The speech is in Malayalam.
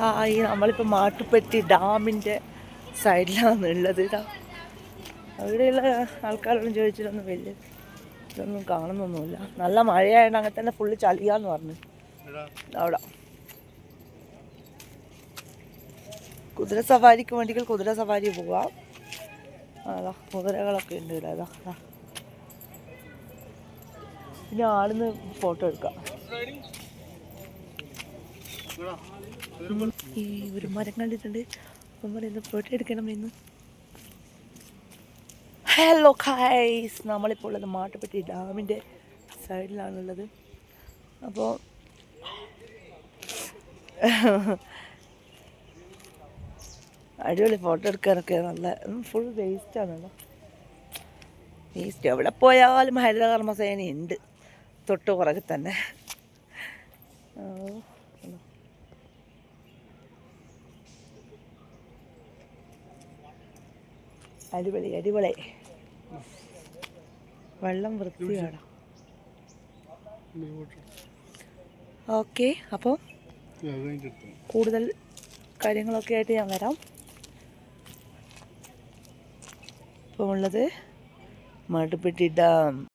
ഹായ് നമ്മളിപ്പോൾ മാട്ടുപ്പെട്ടി ഡാമിന്റെ സൈഡിലാണ് ഉള്ളത് ഇതാ അവിടെയുള്ള ആൾക്കാരോടും ചോദിച്ചിട്ടൊന്നും വലിയ ഇതൊന്നും കാണുന്നൊന്നുമില്ല. നല്ല മഴയായതുകൊണ്ട് അങ്ങനെ തന്നെ ഫുള്ള് ചളിയാന്ന് പറഞ്ഞു. അവിടെ. കുതിര സവാരിക്ക് വേണ്ടി കുതിര സവാരി പോവാം. അതാ കുതിരകളൊക്കെ ഉണ്ട് ഇവിടെ അതാ ഇനി ആളിന്ന് ഫോട്ടോ എടുക്കാം. ഈ ഒരു മരം കണ്ടിട്ടുണ്ട്. അപ്പം പറയുന്നത് ഫോട്ടോ എടുക്കണം എന്ന് ഹലോ ഹൈസ് നമ്മളിപ്പോൾ ഉള്ളത് മാട്ടുപ്പെട്ടി ഡാമിന്റെ സൈഡിലാണുള്ളത്. അപ്പോൾ അടിപൊളി ഫോട്ടോ എടുക്കാനൊക്കെ നല്ല ഫുൾ വേസ്റ്റാണല്ലോ വേസ്റ്റ് എവിടെ പോയാലും ഹരിതകർമ്മസേന ഉണ്ട്. തൊട്ട് പുറകെ തന്നെ. അടിപൊളി അടിപൊളി. വെള്ളം വൃത്തിയാണ് ഓക്കെ അപ്പോൾ കൂടുതൽ കാര്യങ്ങളൊക്കെ ആയിട്ട് ഞാൻ വരാം. ഇപ്പോൾ ഉള്ളത് മാട്ടുപ്പെട്ടി ഡാം